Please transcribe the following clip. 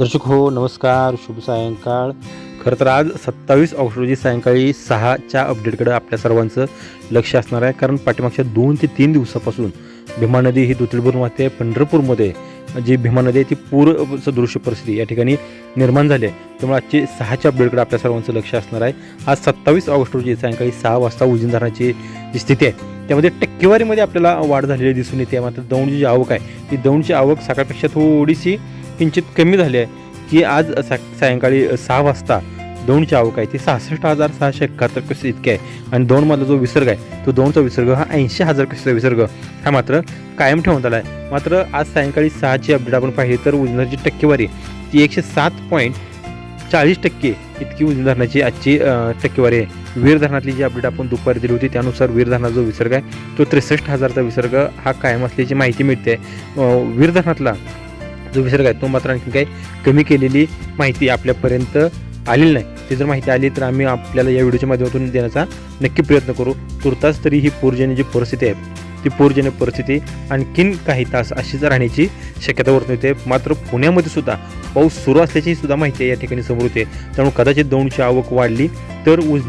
दर्शक हो नमस्कार शुभ सायंकाळ. खरं तर आज सत्तावीस ऑगस्ट रोजी सायंकाळी सहाच्या अपडेटकडे आपल्या सर्वांचं लक्ष असणार आहे. कारण पाठीमागच्या दोन ते तीन दिवसापासून भीमा नदी ही दुतळीभरून वाहते. पंढरपूरमध्ये जी भीमा नदी आहे ती पूर सदृश्य परिस्थिती या ठिकाणी निर्माण झाली आहे. त्यामुळे आजची सहाच्या अपडेटकडे आपल्या सर्वांचं लक्ष असणार आहे. आज सत्तावीस ऑगस्ट रोजी सायंकाळी सहा वाजता उजनी धरणाची जी स्थिती आहे त्यामध्ये टक्केवारीमध्ये आपल्याला वाढ झालेली दिसून येते. मात्र दौंडची जी आवक आहे ती दौंडची आवक सकाळपेक्षा थोडीशी किंचित कमी झाली आहे की आज सा सायंकाळी सहा वाजता दोनची आवक आहे ती सहासष्ट हजार सहाशे एकाहत्तर कसे इतके आहे. आणि दोनमधला जो विसर्ग आहे तो दोनचा विसर्ग हा ऐंशी हजार कसेचा विसर्ग. हा मात्र कायम ठेवण्यात आला आहे. मात्र आज सायंकाळी सहाची अपडेट आपण पाहिली तर उजनाची टक्केवारी ती एकशे सात पॉईंट चाळीस टक्के इतकी उजनी धरणाची आजची टक्केवारी आहे. वीर धरणातली जी अपडेट आपण दुपारी दिली होती त्यानुसार वीर धरणाचा जो विसर्ग आहे तो त्रेसष्ट हजारचा विसर्ग हा कायम असल्याची माहिती मिळते. वीर धरणातला जो विसर्ग आहे तो मात्र आणखी काही कमी केलेली माहिती आपल्यापर्यंत आलेली नाही. ती जर माहिती आली तर आम्ही आपल्याला या व्हिडिओच्या माध्यमातून देण्याचा नक्की प्रयत्न करू. तुर्तास तरी ही पूरजन्य जी परिस्थिती आहे ती पूरजन्य परिस्थिती आणखीन काही तास अशीच राहण्याची शक्यता वर्तन येते. मात्र पुण्यामध्ये सुद्धा पाऊस सुरू असल्याची सुद्धा माहिती आहे या ठिकाणी समोर येते. त्यामुळे कदाचित दौंडची आवक वाढली तर उज